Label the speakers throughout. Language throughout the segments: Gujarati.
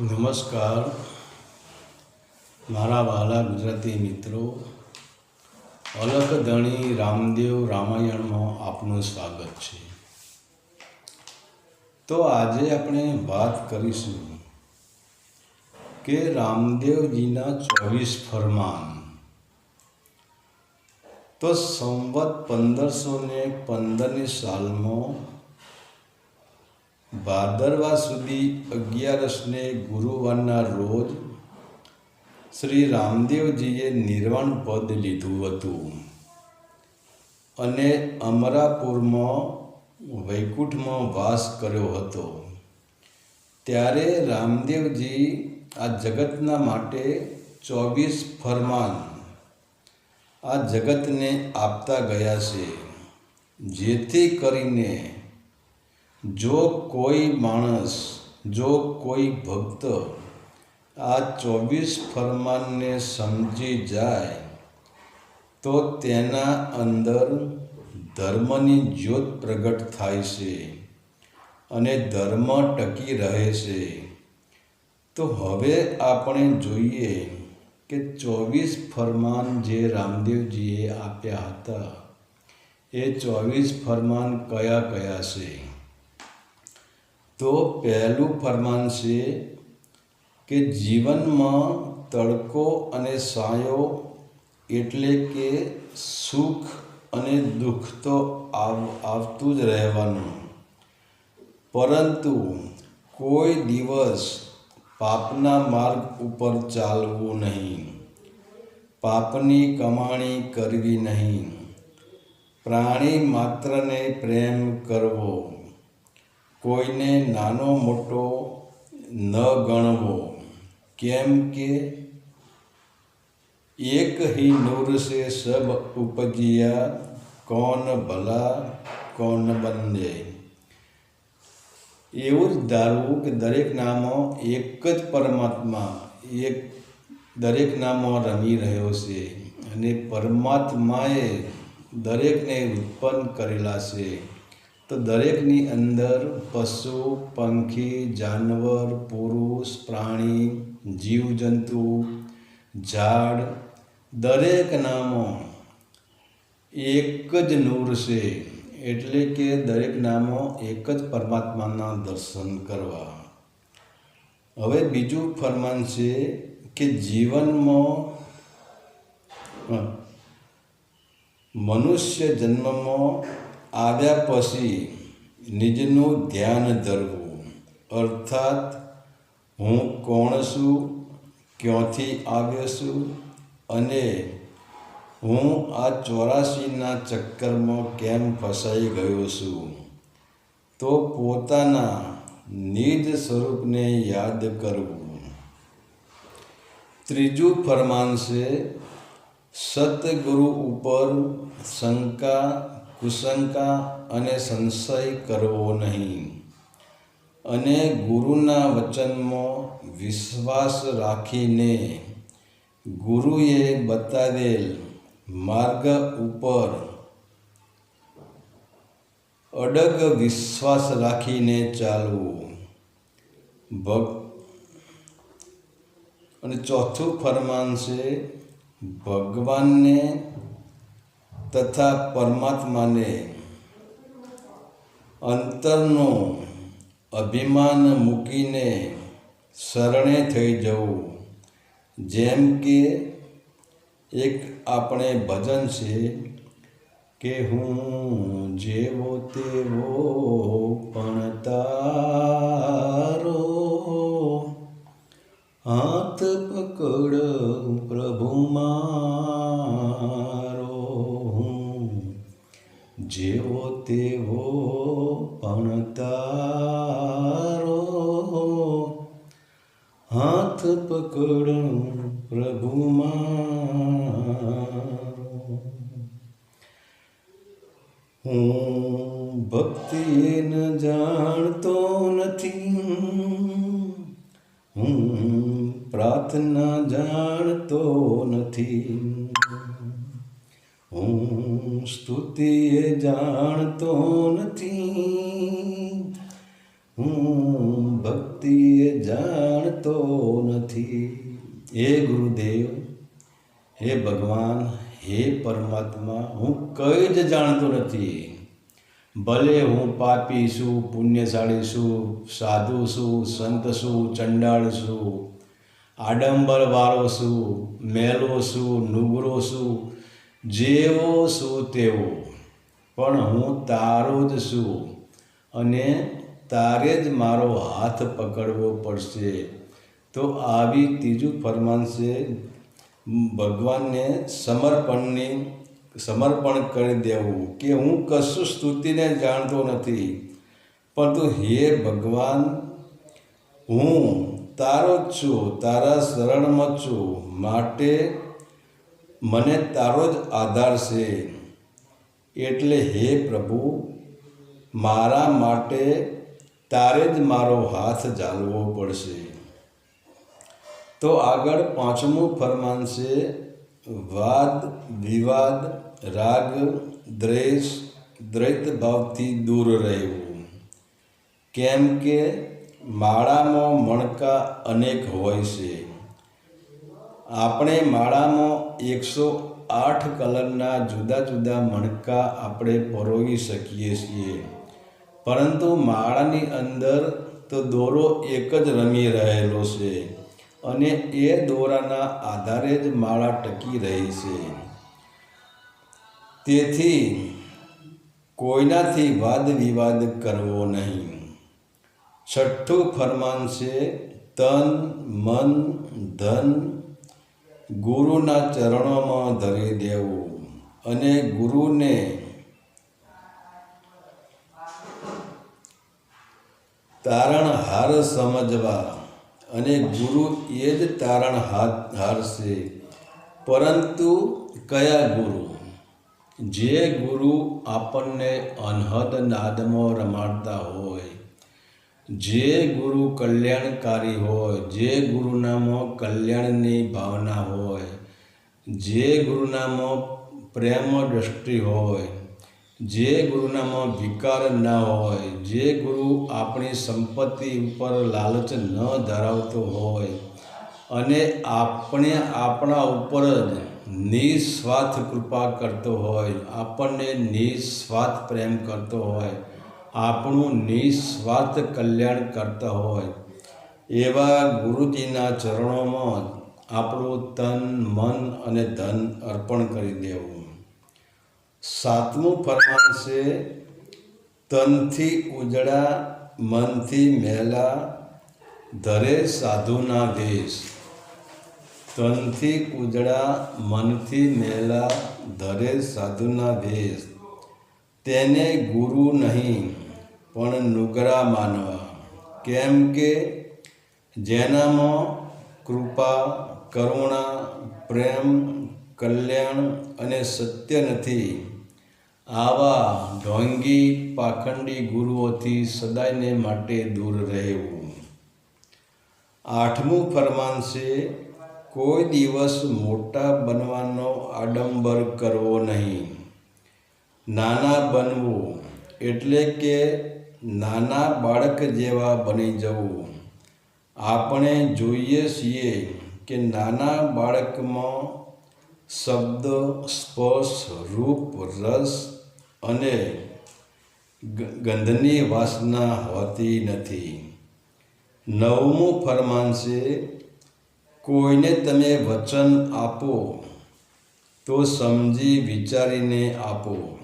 Speaker 1: નમસ્કાર. મારા વાલા ગુજરાતી મિત્રો, અલખ ધણી રામદેવ રામાયણમાં આપનું સ્વાગત છે. તો આજે આપણે વાત કરીશું કે રામદેવજીના ચોવીસ ફરમાન. તો સંવત પંદરસો ને પંદરની સાલમાં ભાદરવા સુધી અગિયારસને ગુરુવારના રોજ શ્રી રામદેવજીએ નિર્વાણ પદ લીધું હતું. અને અમરાપુરમાં વૈકુંઠમાં વાસ કર્યો હતો. ત્યારે રામદેવજી આ જગતના માટે ચોવીસ ફરમાન આ જગતને આપતા ગયા છે. જેથી કરીને જો કોઈ માણસ, જો કોઈ ભક્ત આ ચોવીસ ફરમાનને સમજી જાય, તો તેના અંદર ધર્મની જ્યોત પ્રગટ થાય છે અને ધર્મ ટકી રહે છે. તો હવે આપણે જોઈએ કે ચોવીસ ફરમાન જે રામદેવજીએ આપ્યા હતા, એ ચોવીસ ફરમાન કયા કયા છે? તો પહેલું ફરમાન છે કે જીવનમાં તડકો અને સાયો એટલે કે સુખ અને દુઃખ તો આવતું જ રહેવાનું. પરંતુ કોઈ દિવસ પાપના માર્ગ ઉપર ચાલવું નહીં. પાપની કમાણી કરવી નહીં. પ્રાણી માત્રને પ્રેમ કરવો. કોઈને નાનો મોટો ન ગણવો. કેમ કે એક હી નૂર સે સબ ઉપજિયા કોન ભલા, કોણ બંદે. એવું જ ધારવું કે દરેક નામો એક જ પરમાત્મા, એક દરેક નામો રમી રહ્યો છે અને પરમાત્માએ દરેકને ઉત્પન્ન કરેલા છે. તો દરેકની અંદર પશુ, પંખી, જાનવર, પુરુષ, પ્રાણી, જીવજંતુ, ઝાડ, દરેક નામો એક જ નૂર છે. એટલે કે દરેક નામો એક જ પરમાત્માના દર્શન કરવા. હવે બીજું ફરમાન છે કે જીવનમાં મનુષ્ય જન્મમાં આવ્યા પછી નિજનું ધ્યાન ધરવું. અર્થાત, હું કોણ છું, ક્યાંથી આવ્યો છું અને હું આ ચોરાસીના ચક્કરમાં કેમ ફસાઈ ગયો છું? તો પોતાના નિજ સ્વરૂપને યાદ કરવું. ત્રીજું ફરમાન છે, સતગુરુ ઉપર શંકા કુશંકા અને સંશય કરવો નહીં. અને ગુરુના વચનમાં વિશ્વાસ રાખીને ગુરુએ બતાવેલ માર્ગ ઉપર અડગ વિશ્વાસ રાખીને ચાલવું. ભગ, અને ચોથું ફરમાન છે, ભગવાનને તથા પરમાત્માને અંતરનું અભિમાન મૂકીને શરણે થઈ જવું. જેમ કે એક આપણે ભજન છે કે હું જેવો તેવો પણ તારો હાથ પકડ પ્રભુ જેવો તેવો પણ તારો હાથ પકડ પ્રભુ હું ભક્તિ ન જાણતો નથી. હું પ્રાર્થના જાણતો નથી. હું સ્તુતિ એ જાણતો નથી હું ભક્તિ એ જાણતો નથી હે ગુરુદેવ હે ભગવાન હે પરમાત્મા હું કંઈ જ જાણતો નથી ભલે હું પાપી છું પુણ્યશાળી છું સાધુ છું સંત છું ચંડાળ છું આડંબરવાળો છું મેલો છું નુગરો છું જેવો છું તેવો. પણ હું તારો જ છું અને તારે જ મારો હાથ પકડવો પડશે. તો આવી ત્રીજું ફરમાન છે, ભગવાનને સમર્પણની, સમર્પણ કરી દેવું. કે હું કશું સ્તુતિને જાણતો નથી. પરંતુ હે ભગવાન, હું તારો જ છું, તારા શરણમાં છું. માટે મને તારો જ આધાર છે. એટલે હે પ્રભુ, મારા માટે તારે જ મારો હાથ ઝાલવો પડશે. તો આગળ પાંચમું ફરમાન છે, વાદ, વિવાદ, રાગ, દ્વેષ દ્વૈત ભાવથી દૂર રહેવું. કેમ કે માળામાં મણકા અનેક હોય છે. આપણે માળામાં એકસો આઠ કલરના જુદા જુદા મણકા આપણે પરોવી શકીએ છીએ. પરંતુ માળાની અંદર તો દોરો એક જ રમી રહેલો છે અને એ દોરાના આધારે જ માળા ટકી રહી છે. તેથી કોઈનાથી વાદ વિવાદ કરવો નહીં. છઠ્ઠું ફરમાન છે, તન, મન, ધન ગુરુના ચરણોમાં ધરી દેવું અને ગુરુને તારણહાર સમજવા અને ગુરુ એ જ તારણ હાર છે પરંતુ કયા ગુરુ? જે ગુરુ આપણને અનહદ નાદમાં રમાડતા હોય જે ગુરુ કલ્યાણકારી હોય, જે ગુરુનામાં કલ્યાણની ભાવના હોય, જે ગુરુનામાં પ્રેમ દ્રષ્ટિ હોય, જે ગુરુનામાં વિકાર ન હોય, જે ગુરુ આપણી સંપત્તિ ઉપર લાલચ ન ધરાવતો હોય અને આપણે આપણા ઉપર જ નિસ્વાર્થ કૃપા કરતો હોય, આપણને નિસ્વાર્થ પ્રેમ કરતો હોય આપણું નિસ્વાર્થ કલ્યાણ કરતા હોય. એવા ગુરુજીના ચરણોમાં આપણું તન, મન અને ધન અર્પણ કરી દેવું. સાતમું ફરમાન છે, તનથી ઉજળા, મનથી મેલા, ધરે સાધુના વેશ. તનથી ઉજળા, મનથી મેલા, ધરે સાધુના વેશ. તેને ગુરુ નહીં. પણ નુગરા માનવા. કેમ કે જેનામાં કૃપા, કરુણા, પ્રેમ, કલ્યાણ અને સત્ય નથી, આવા ઢોંગી, પાખંડી ગુરુઓથી સદાયને માટે દૂર રહેવું. આઠમું ફરમાન છે, કોઈ દિવસ મોટા બનવાનો આડંબર કરવો નહીં. નાના બનવું એટલે કે નાના બાળક જેવા બની જવું. આપણે જોઈએ છીએ કે નાના બાળકમાં શબ્દ, સ્પર્શ, રૂપ, રસ અને ગંધની વાસના હોતી નથી. નવમું ફરમાન છે, કોઈને તમે વચન આપો, તો સમજી વિચારીને આપો.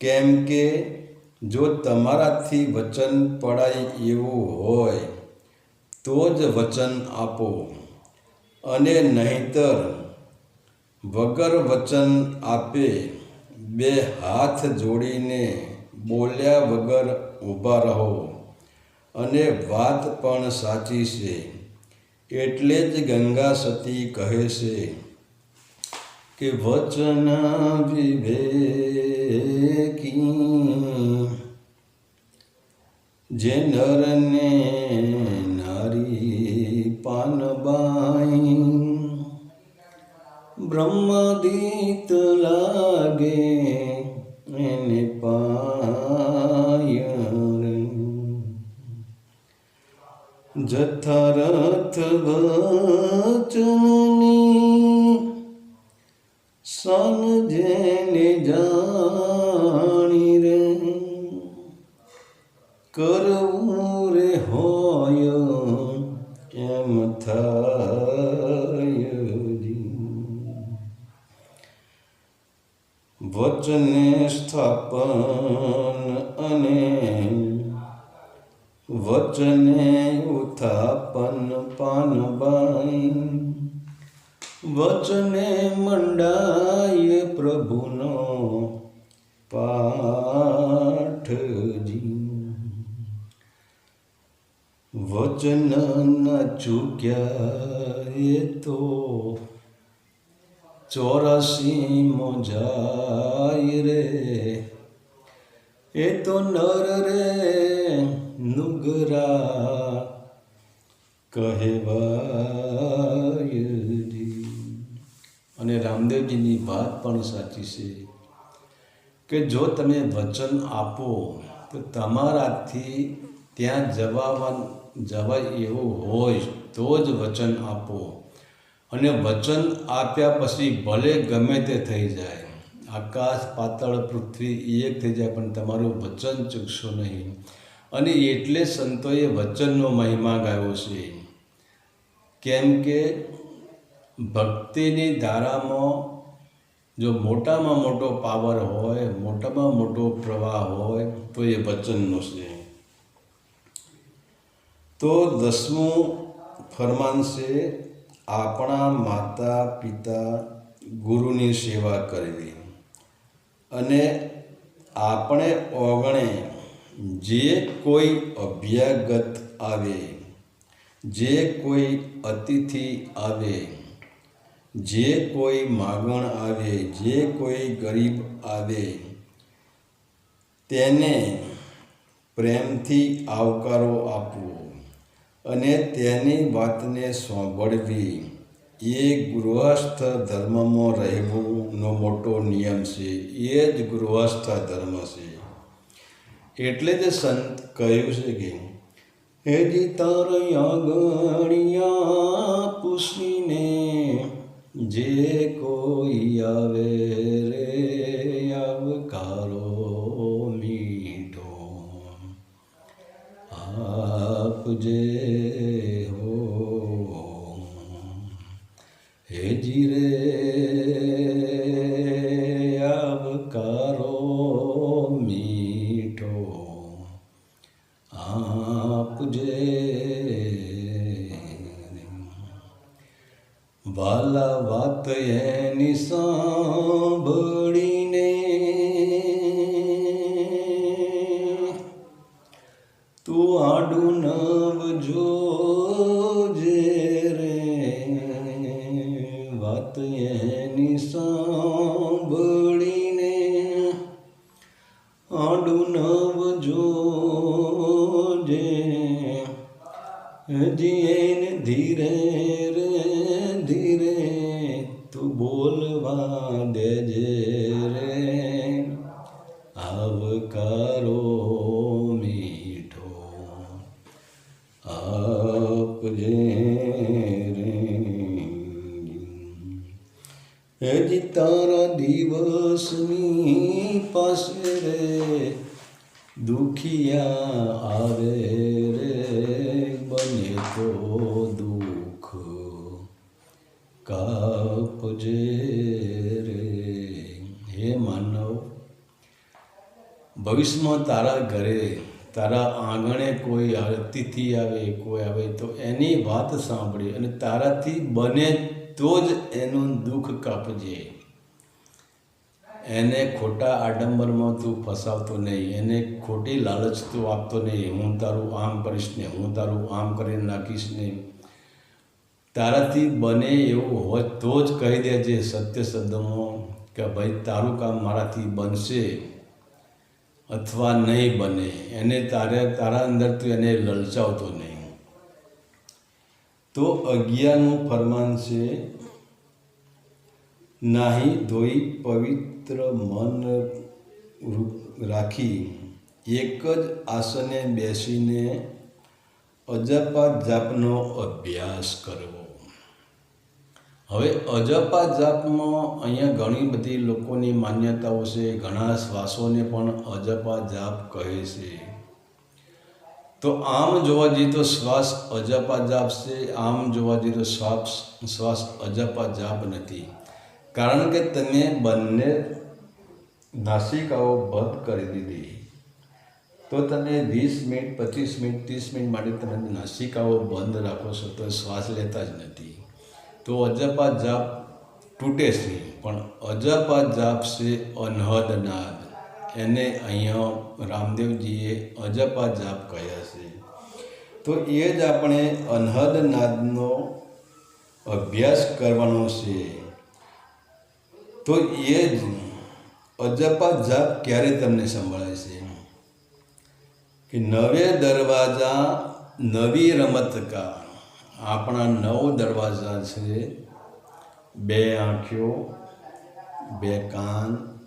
Speaker 1: કેમ કે જો તમારાથી વચન પડાય એવું હોય, તો જ વચન આપો. અને નહીંતર વગર વચન આપે, બે હાથ જોડીને બોલ્યા વગર ઊભા રહો. અને વાત પણ સાચી છે, એટલે જ ગંગા સતી કહે છે કે વચન વિવેકી જે નરને નારી પાનબાઈ બ્રહ્મદીત લાગે એને પાય જથરથ વચનની સન જેને જાણી વચને મંડાય પ્રભુનો પાઠજી વચન ન ચૂક્યા એ તો ચોરાસી મોજાય રે એ તો નર રે નુગરા કહેવાય જી. અને રામદેવજીની વાત પણ સાચી છે કે જો તમે વચન આપો, તો તમારાથી ત્યાં જવા જવાય એવું હોય તો જ વચન આપો. અને વચન આપ્યા પછી ભલે ગમે તે થઈ જાય. આકાશ, પાતળ, પૃથ્વી એક થઈ જાય, પણ તમારું વચન ચૂકશો નહીં. અને એટલે સંતોએ વચનનો મહિમા ગાયો છે. કેમ કે ભક્તિની ધારામાં જો મોટામાં મોટો પાવર હોય, મોટામાં મોટો પ્રવાહ હોય, તો એ વચનનો છે તો દસમું ફરમાન છે, આપણા માતા પિતા ગુરુની સેવા કરવી. અને આપણે ઓગણે જે કોઈ અભ્યાગત આવે, જે કોઈ અતિથિ આવે જે કોઈ માગણ આવે, જે કોઈ ગરીબ આવે, તેને પ્રેમથી આવકારો આપવો અને તેની વાતને સાંભળવી. એ ગૃહસ્થ ધર્મમાં રહેવુંનો મોટો નિયમ છે. એ જ ગૃહસ્થ ધર્મ છે. એટલે જ સંત કહ્યું છે કે, હેજી તાર આગણિયા પૂછીને જે કોઈ આવે રે આવકારો મીઠો. આપજે હો વાલા વાત એની સાંભળીને બોલવા દેજે રે આવકારો મીઠો. આપજે રે. તારા દિવસની પાસે રે, દુખિયા આવે રે, બને તો દુઃખ. કાપજે રે હે માનવ ભવિષ્યમાં તારા ઘરે, તારા આંગણે કોઈ અતિથિ આવે, કોઈ આવે, તો એની વાત સાંભળી અને તારાથી બને તો જ એનું દુઃખ કાપજે. એને ખોટા આડંબરમાં તું ફસાવતો નહીં, એને ખોટી લાલચ તું આપતો નહીં. હું તારું આમ કરીશ ને, હું તારું આમ કરીને નાખીશ ને. તારાથી બને એવું હોય તો જ કહી દેજે સત્ય શબ્દમાં કે, ભાઈ, તારું કામ મારાથી બનશે. અથવા નહીં બને. એને તારે તારા અંદર તું એને લલચાવતો નહીં. તો અગિયારનું ફરમાન છે, નાહી ધોઈ પવિત્ર મન રાખી. એક જ આસને બેસીને અજપા જાપનો અભ્યાસ કરવો હવે અજપા જાપમાં અહીંયા ઘણી બધી લોકોની માન્યતાઓ છે, ઘણા શ્વાસોને પણ અજપા જાપ કહે છે. તો આમ જોવા જઈએ તો શ્વાસ અજપા જાપ છે, આમ જોવા જઈએ તો શ્વાસ શ્વાસ અજપા જાપ નથી. કારણ કે તમે બંને નાસિકાઓ બંધ કરી દીધી. તો તમે વીસ મિનિટ, પચીસ મિનિટ, ત્રીસ મિનિટ માટે તમે નાસિકાઓ બંધ રાખો છો, તો શ્વાસ લેતા જ નથી. તો અજપા જાપ તૂટે છે પણ અજપા જાપ છે અનહદ નાદ એને અહીંયા રામદેવજીએ અજપા જાપ કહ્યા છે તો એ જ આપણે અનહદ નાદનો અભ્યાસ કરવાનો છે તો એ જ અજપા જાપ ક્યારે તમને સંભળાય છે કે નવે દરવાજા નવી રમતકા આપણા નવ દરવાજા છે. બે આંખીઓ, બે કાન,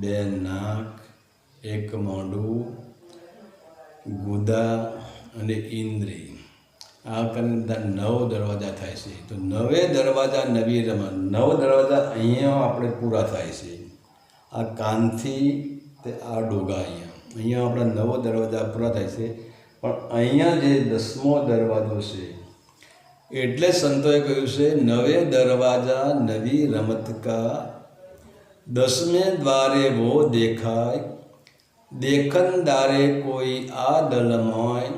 Speaker 1: બે નાક, એક મોઢું ગુદા અને ઇન્દ્રિય. આ કરીને નવ દરવાજા થાય છે. તો નવે દરવાજા નવી રમત. નવ દરવાજા અહીંયા આપણે પૂરા થાય છે. આ કાનથી તે આ ડોગા અહીંયા. અહીંયા આપણા નવ દરવાજા પૂરા થાય છે. પણ અહીંયા જે દસમો દરવાજો છે એટલે સંતોએ કહ્યું છે, નવે દરવાજા નવી રમતકા દસમે દ્વારે વો દેખાય દેખનદારે કોઈ આ દલમોય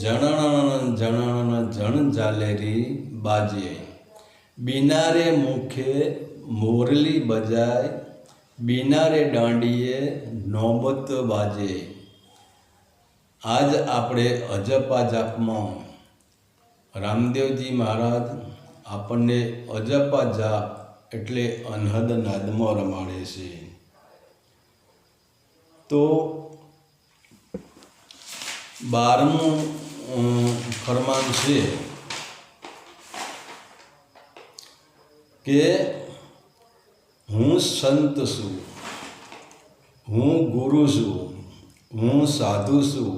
Speaker 1: જણણ જણણ જણ જાલેરી બાજે બિનારે મુખે મોરલી બજાય, બિનારે દાંડીએ નોબત બાજે. આજ આપણે અજપા જાપમાં રામદેવજી મહારાજ આપણને અજપા જાપ એટલે અનહદ નાદમાં રમાડે છે. તો બારમું ફરમાન છે કે હું સંત છું, હું ગુરુ છું, હું સાધુ છું,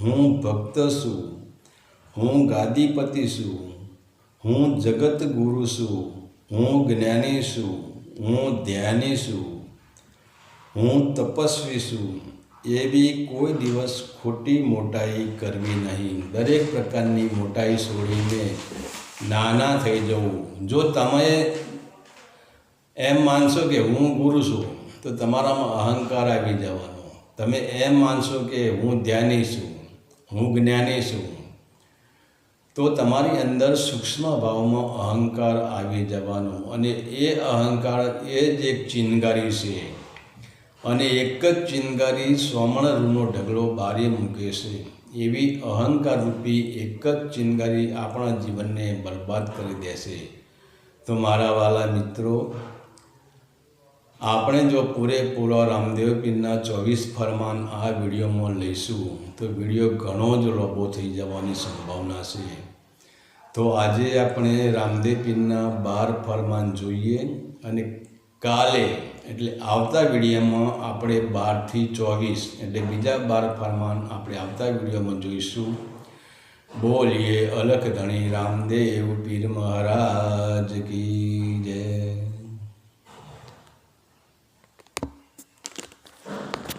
Speaker 1: હું ભક્ત છું. હું ગાદીપતિ છું, હું જગત ગુરુ છું, હું જ્ઞાની છું, હું ધ્યાની છું, હું તપસ્વી છું. એવી કોઈ દિવસ ખોટી મોટાઈ કરવી નહીં. દરેક પ્રકારની મોટાઈ છોડીને નાના થઈ જવું. જો તમે એમ માનશો કે હું ગુરુ છું, તો તમારામાં અહંકાર આવી જવાનો. તમે એમ માનશો કે હું ધ્યાની છું, હું જ્ઞાની છું. તો તમારી અંદર સૂક્ષ્મ ભાવમાં અહંકાર આવી જવાનો અને એ અહંકાર એ જ એક ચિનગારી છે. અને એક જ ચિનગારી સોમણ રૂનો ઢગલો બારે મૂકે છે. એવી અહંકાર રૂપી એક જ ચિનગારી આપણા જીવનને બરબાદ કરી દેશે. તો મારા વાલા મિત્રો આપણે જો પૂરેપૂરો રામદેવ પીરના ચોવીસ ફરમાન આ વિડીયોમાં લઈશું, તો વીડિયો ઘણો જ લોબો થઈ જવાની સંભાવના છે. તો આજે આપણે રામદેવ પીરના બાર ફરમાન જોઈએ અને કાલે, એટલે આવતા વિડીયોમાં આપણે બારથી ચોવીસ, એટલે બીજા બાર ફરમાન આપણે આવતા વિડીયોમાં જોઈશું. બોલીએ અલખ ધણી રામદેવ પીર મહારાજ કી.